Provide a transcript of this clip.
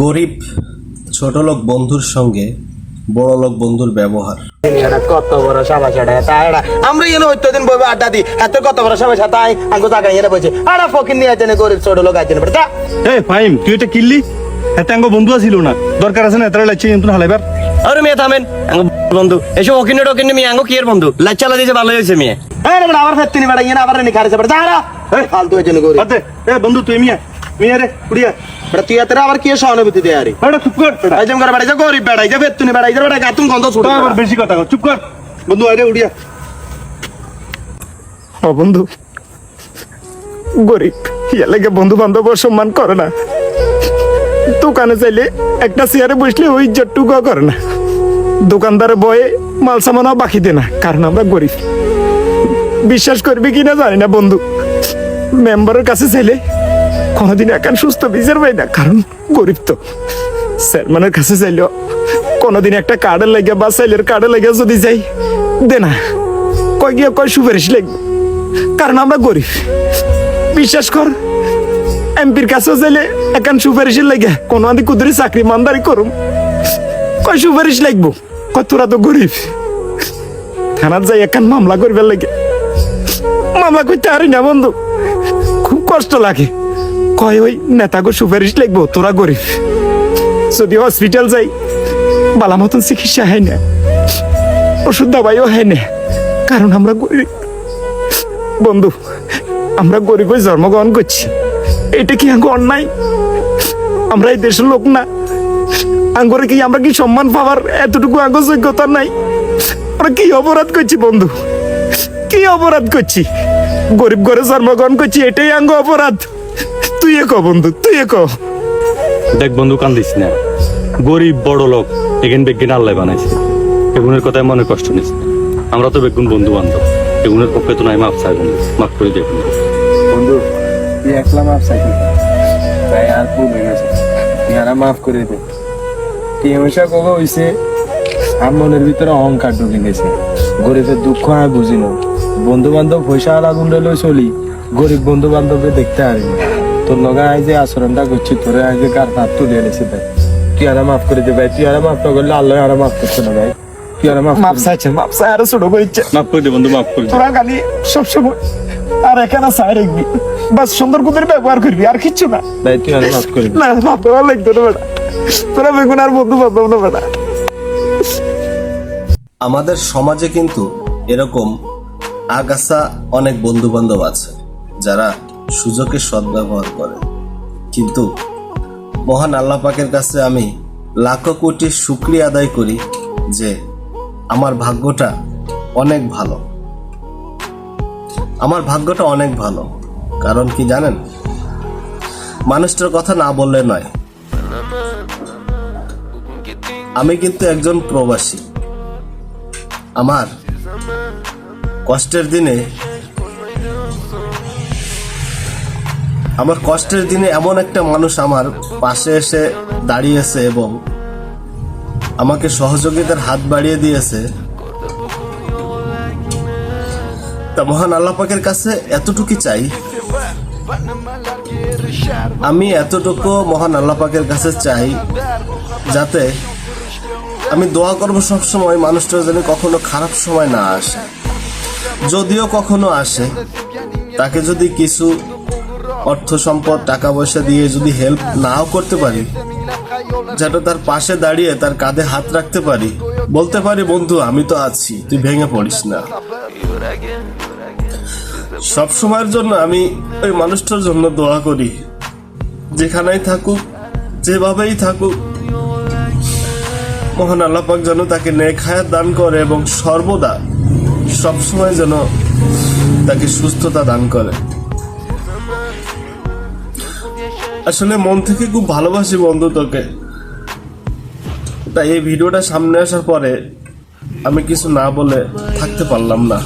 গরিব ছোটলোক বন্ধুর সঙ্গে বড়লোক বন্ধুর ব্যবহার। কত বড় সভা সেটা আমরা এনে হইতো দিন বইবে আড্ডা দি এত কত বড় সভা সেটা আঙ্গু এনে বসে আরে ফকির নিয়ে আছেন গরিব ছোট লোক আছেন বেটা এই ফাইম তুই এটা কিনলি? এত আঙ্গ বন্ধু ছিল না। দরকার আছে না এত লাগছে কিন্তু হালাইবার? আরে মেয়ে থামেন বন্ধু। এসব ওকিনে টোকিনে মেয়ে আঙ্গ কি এর বন্ধু? লাচ্চালা দিয়েছে ভালো হয়েছে মেয়ে। আরে আবার ফেত্তিনি বেটা ইয়ে আবার নি খারেছে বেটা আরে ফালতু হয়েছেন গরিব। বন্ধু তুই মিয়া। মিয়া রে কুড়িয়া বেটা তুই এত আবার কি সহানুভূতি দেয় আরে বেটা চুপ কর যেমন করে বেটা এই যে গরিব বেটা এই যে ফেত্তিনি বেটা এই যে বেটা গাতুন গন্ধ ছুটে আবার বেশি কথা কর চুপ কর বন্ধু আরে উড়িয়া ও বন্ধু গরিব ইয়া লাগে বন্ধু বান্ধব সম্মান করে না দোকানে চাইলে একটা চেয়ারে বসলে ওই ইজ্জতটুকু করে না দোকানদারে বয়ে মাল সামানও বাকি দে না কারণ আমরা গরিব বিশ্বাস করবি কিনা জানি না বন্ধু মেম্বারের কাছে চাইলে কোনোদিন একান সুস্থ বিচার পাই না, কারণ গরিব তো। চেয়ারম্যানের কাছে চাইলেও কোনোদিন একটা কার্ডের লাগে বা সাইলের কার্ডের লাগে যদি যাই, দে না। কয় গিয়ে কয় সুপারিশ লাগবে? কারণ আমরা গরিব। বিশ্বাস কর, এমপির কাছেও চাইলে একান সুপারিশের লাগে কোনো আদি কুদরি চাকরি মানদারি করুম। কয় সুপারিশ লাগবো? কয় তোরা তো গরিব। থানার যাই একান মামলা করবার লাগে মামলা করতে পারি না বন্ধু। খুব কষ্ট লাগে। কয় ওই নেতাগো সুপারিশ লাগবো? তোরা গরিব। যদি হসপিটাল যাই, বালা মতন চিকিৎসা হয় না। ওষুধ দাবাইও হয় না। কারণ আমরা গরিব। বন্ধু, আমরা গরিব হয়ে জন্মগ্রহণ করছি। এটা কি আঙ্গ অন্যায়? আমরা এই দেশের লোক না। আঙ্গরে কি আমরা কি সম্মান পাওয়ার এতটুকু আঙ্গ যোগ্যতা নাই? আমরা কি অপরাধ করছি, বন্ধু? কি অপরাধ করছি? গরিব ঘরে জন্মগ্রহণ করছি, এটাই আঙ্গ অপরাধ। তুই এ ক বন্ধু? তুই এ ক? দেখ বন্ধু কান্দিস না। গরিব বড় লোক এখানে বেগুন আল্লাহ বানাইছে। এগুনের কথায় মনে কষ্ট নিস আমরা তো বেগুন বন্ধু বান্ধব এগুনের পক্ষে তো নাই মাফ চাই বন্ধু। মাফ করে দেখুন বন্ধু। তুই একলা মাফ চাইছি তাই আর হয়ে গেছে। আর মাফ করে দে। টিএমসা কবে হইছে? আমার মনের ভিতরে অহংকার ঢুকে গেছে। গরিবের দুঃখ আমি বুঝি না। বন্ধু বান্ধব পয়সা আলা গুন্ডে লই চলি। গরিব বন্ধু বান্ধবকে দেখতে পারি না। তোর লগে আই যে আচরণটা করছি তোরে আই যে কার হাত তুলে এনেছে ভাই তুই আর মাফ করে দে ভাই তুই আর মাফ না করলে আল্লাহ আর মাফ করছে না ভাই। তুই আর মাফ মাপ চাইছে মাপ চাই আরও ছোট করেছে মাফ করে দে বন্ধু মাফ করে তোরা খালি সবসময় আর এখানে চাই রাখবি। বাস সুন্দর করে ব্যবহার করবি আর কিচ্ছু না। ভাই তুই আর মাফ করে না বাপ তোরা লাগতো না বেটা। তোরা বেগুন আর বন্ধু বান্ধব না বেটা। আমাদের সমাজে কিন্তু এরকম আগাছা অনেক বন্ধু বান্ধব আছে যারা সুযোগের সদ্ব্যবহার করে। কিন্তু মহান আল্লাহ পাকের কাছে আমি লাখো কোটি শুক্রিয়া আদায় করি যে আমার ভাগ্যটা অনেক ভালো। আমার ভাগ্যটা অনেক ভালো। কারণ কি জানেন? মানুষটার কথা না বললে নয়। আমি কিন্তু একজন প্রবাসী। আমার কষ্টের দিনে আমার কষ্টের দিনে এমন একটা মানুষ আমার পাশে এসে দাঁড়িয়েছে এবং আমাকে সহযোগিতার হাত বাড়িয়ে দিয়েছে। তা মহান আল্লাহ পাকের কাছে এতটুকু চাই। আমি এতটুকু মহান আল্লাহ পাকের কাছে চাই যাতে আমি দোয়া করব সবসময় মানুষটা যেন কখনো খারাপ সময় না আসে। যদিও কখনো আসে, তাকে যদি কিছু অর্থ সম্পদ, টাকা পয়সা দিয়ে যদি হেল্প নাও করতে পারি যেন তার পাশে দাঁড়িয়ে তার কাঁধে হাত রাখতে পারি। বলতে পারি, বন্ধু, আমি তো আছি, তুই ভেঙে পড়িস না। সব সময়ের জন্য আমি ওই মানুষটার জন্য দোয়া করি। যেখানেই থাকুক, যেভাবেই থাকুক, মহান আল্লাহ পাক যেন তাকে হায়াত দান করে এবং সর্বদা সবসময় যেন তাকে সুস্থতা দান করে। আসলে মন থেকে খুব ভালোবাসি বন্ধু তোকে। তাই এই ভিডিওটা সামনে আসার পরে আমি কিছু না বলে থাকতে পারলাম না।